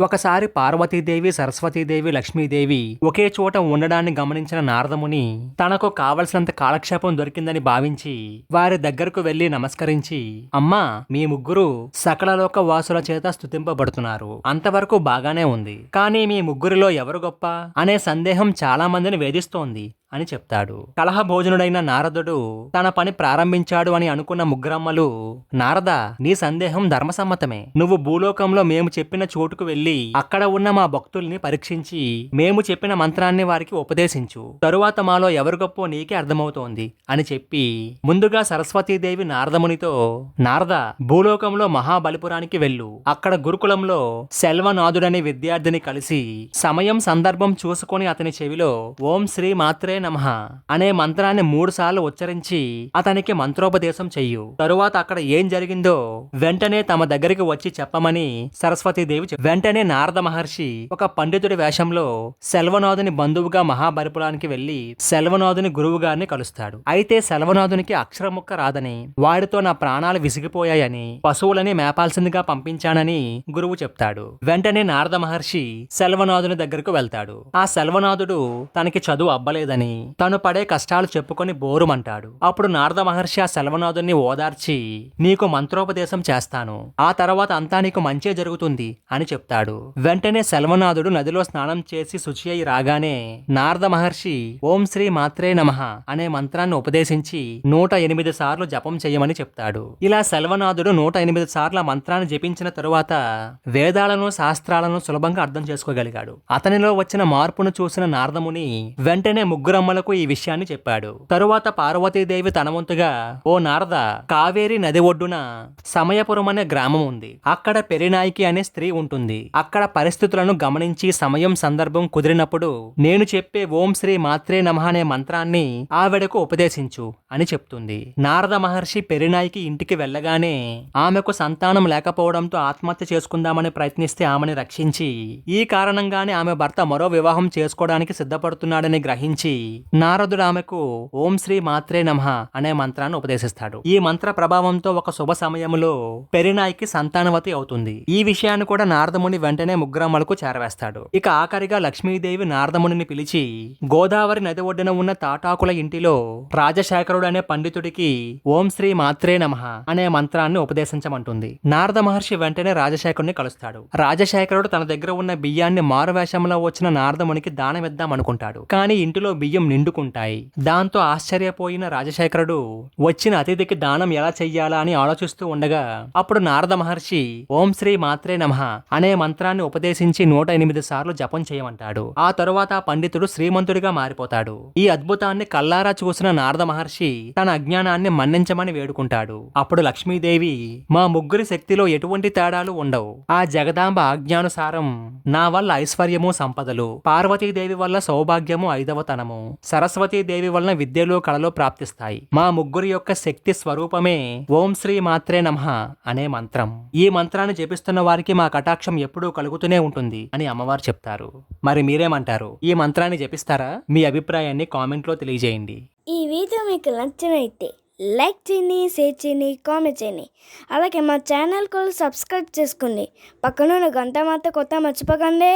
ఒకసారి పార్వతీదేవి సరస్వతీదేవి లక్ష్మీదేవి ఒకే చోట ఉండడాన్ని గమనించిన నారదముని తనకు కావలసినంత కాలక్షేపం దొరికిందని భావించి వారి దగ్గరకు వెళ్ళి నమస్కరించి అమ్మా మీ ముగ్గురు సకలలోక వాసుల చేత స్తుతింపబడుతున్నారు. అంతవరకు బాగానే ఉంది. కానీ మీ ముగ్గురిలో ఎవరు గొప్ప? అనే సందేహం చాలా మందిని వేధిస్తోంది. అని చెప్తాడు. కలహ భోజనుడైన నారదుడు తన పని ప్రారంభించాడు అని అనుకున్న ముగ్గురమ్మలు నారద నీ సందేహం ధర్మసమ్మతమే. నువ్వు భూలోకంలో మేము చెప్పిన చోటుకు వెళ్ళి అక్కడ ఉన్న మా భక్తుల్ని పరీక్షించి మేము చెప్పిన మంత్రాన్ని వారికి ఉపదేశించు. తరువాత మాలో ఎవరు గొప్పో నీకే అర్థమవుతోంది అని చెప్పి ముందుగా సరస్వతీదేవి నారదమునితో నారద భూలోకంలో మహాబలిపురానికి వెళ్ళు. అక్కడ గురుకులంలో సెల్వనాథుడనే విద్యార్థిని కలిసి సమయం సందర్భం చూసుకొని అతని చెవిలో ఓం శ్రీ మాత్రే నమః అనే మంత్రాన్ని మూడు సార్లు ఉచ్చరించి అతనికి మంత్రోపదేశం చెయ్యు. తరువాత అక్కడ ఏం జరిగిందో వెంటనే తమ దగ్గరికి వచ్చి చెప్పమని సరస్వతీదేవి వెంటనే నారద మహర్షి ఒక పండితుడి వేషంలో సెల్వనాథుని బంధువుగా మహాబలిపురానికి వెళ్ళి సెల్వనాథుని గురువు గారిని కలుస్తాడు. అయితే సెల్వనాథునికి అక్షరముక్క రాదని వాడితో నా ప్రాణాలు విసిగిపోయాయని పశువులని మేపాల్సిందిగా పంపించానని గురువు చెప్తాడు. వెంటనే నారద మహర్షి సెల్వనాథుని దగ్గరకు వెళ్తాడు. ఆ సెల్వనాథుడు తనకి చదువు అబ్బలేదని తను పడే కష్టాలు చెప్పుకొని బోరుమంటాడు. అప్పుడు నారద మహర్షి ఆ సెల్వనాథుని ఓదార్చి నీకు మంత్రోపదేశం చేస్తాను. ఆ తర్వాత అంతా నీకు మంచే జరుగుతుంది అని చెప్తాడు. వెంటనే సెల్వనాథుడు నదిలో స్నానం చేసి శుచి అయి రాగానే నారద మహర్షి ఓం శ్రీ మాత్రే నమః అనే మంత్రాన్ని ఉపదేశించి నూట ఎనిమిది సార్లు జపం చేయమని చెప్తాడు. ఇలా సెల్వనాథుడు నూట ఎనిమిది సార్ల మంత్రాన్ని జపించిన తరువాత వేదాలను శాస్త్రాలను సులభంగా అర్థం చేసుకోగలిగాడు. అతనిలో వచ్చిన మార్పును చూసిన నారదముని వెంటనే ముగ్గురు ముగ్గురమ్మలకు ఈ విషయాన్ని చెప్పాడు. తరువాత పార్వతీదేవి తనవంతుగా ఓ నారద కావేరి నది ఒడ్డున సమయపురం అనే గ్రామం ఉంది. అక్కడ పెరినాయికి అనే స్త్రీ ఉంటుంది. అక్కడ పరిస్థితులను గమనించి సమయం సందర్భం కుదిరినప్పుడు నేను చెప్పే ఓం శ్రీ మాత్రే నమః అనే మంత్రాన్ని ఆవిడకు ఉపదేశించు అని చెప్తుంది. నారద మహర్షి పెరినాయికి ఇంటికి వెళ్ళగానే ఆమెకు సంతానం లేకపోవడంతో ఆత్మహత్య చేసుకుందామని ప్రయత్నిస్తే ఆమెను రక్షించి ఈ కారణంగానే ఆమె భర్త మరో వివాహం చేసుకోవడానికి సిద్ధపడుతున్నాడని గ్రహించి నారదుడు ఆమెకు ఓం శ్రీ మాత్రే నమ అనే మంత్రాన్ని ఉపదేశిస్తాడు. ఈ మంత్ర ప్రభావంతో ఒక శుభ సమయంలో పెరినాయికి సంతానవతి అవుతుంది. ఈ విషయాన్ని కూడా నారదముని వెంటనే ముగ్గురమ్మలకు చేరవేస్తాడు. ఇక ఆఖరిగా లక్ష్మీదేవి నారదమునిని పిలిచి గోదావరి నది ఒడ్డున ఉన్న తాటాకుల ఇంటిలో రాజశేఖరుడు అనే పండితుడికి ఓం శ్రీ మాత్రే నమః అనే మంత్రాన్ని ఉపదేశించమంటుంది. నారద మహర్షి వెంటనే రాజశేఖరుని కలుస్తాడు. రాజశేఖరుడు తన దగ్గర ఉన్న బియ్యాన్ని మారువేషంలో వచ్చిన నారదమునికి దానమిద్దాం అనుకుంటాడు కానీ ఇంటిలో బియ్యం నిండుకుంటాయి. దాంతో ఆశ్చర్యపోయిన రాజశేఖరుడు వచ్చిన అతిథికి దానం ఎలా చెయ్యాలా? అని ఆలోచిస్తూ ఉండగా అప్పుడు నారద మహర్షి ఓం శ్రీ మాత్రే నమః అనే మంత్రాన్ని ఉపదేశించి నూట ఎనిమిది సార్లు జపం చేయమంటాడు. ఆ తరువాత ఆ పండితుడు శ్రీమంతుడిగా మారిపోతాడు. ఈ అద్భుతాన్ని కల్లారా చూసిన నారద మహర్షి తన అజ్ఞానాన్ని మన్నించమని వేడుకుంటాడు. అప్పుడు లక్ష్మీదేవి మా ముగ్గురి శక్తిలో ఎటువంటి తేడాలు ఉండవు. ఆ జగదాంబ ఆజ్ఞానుసారం నా వల్ల ఐశ్వర్యము సంపదలు. పార్వతీదేవి వల్ల సౌభాగ్యము ఐదవతనము సరస్వతీదేవి వలన విద్యలు కళలు ప్రాప్తిస్తాయి. మా ముగ్గురి యొక్క శక్తి స్వరూపమే ఓం శ్రీ మాత్రే నమః అనే మంత్రం. ఈ మంత్రాన్ని జపిస్తున్న వారికి మా కటాక్షం ఎప్పుడూ కలుగుతూనే ఉంటుంది అని అమ్మవారు చెప్తారు. మరి మీరేమంటారు? ఈ మంత్రాన్ని జపిస్తారా? మీ అభిప్రాయాన్ని కామెంట్లో తెలియజేయండి. ఈ వీడియో మీకు నచ్చినైతే లైక్ చేయండి షేర్ చేయండి కామెంట్ చేయండి. అలాగే మా ఛానల్ కూడా సబ్స్క్రైబ్ చేసుకోండి. పక్కన ఉన్న గంట మాత్రం కొత్త మర్చిపోకండి.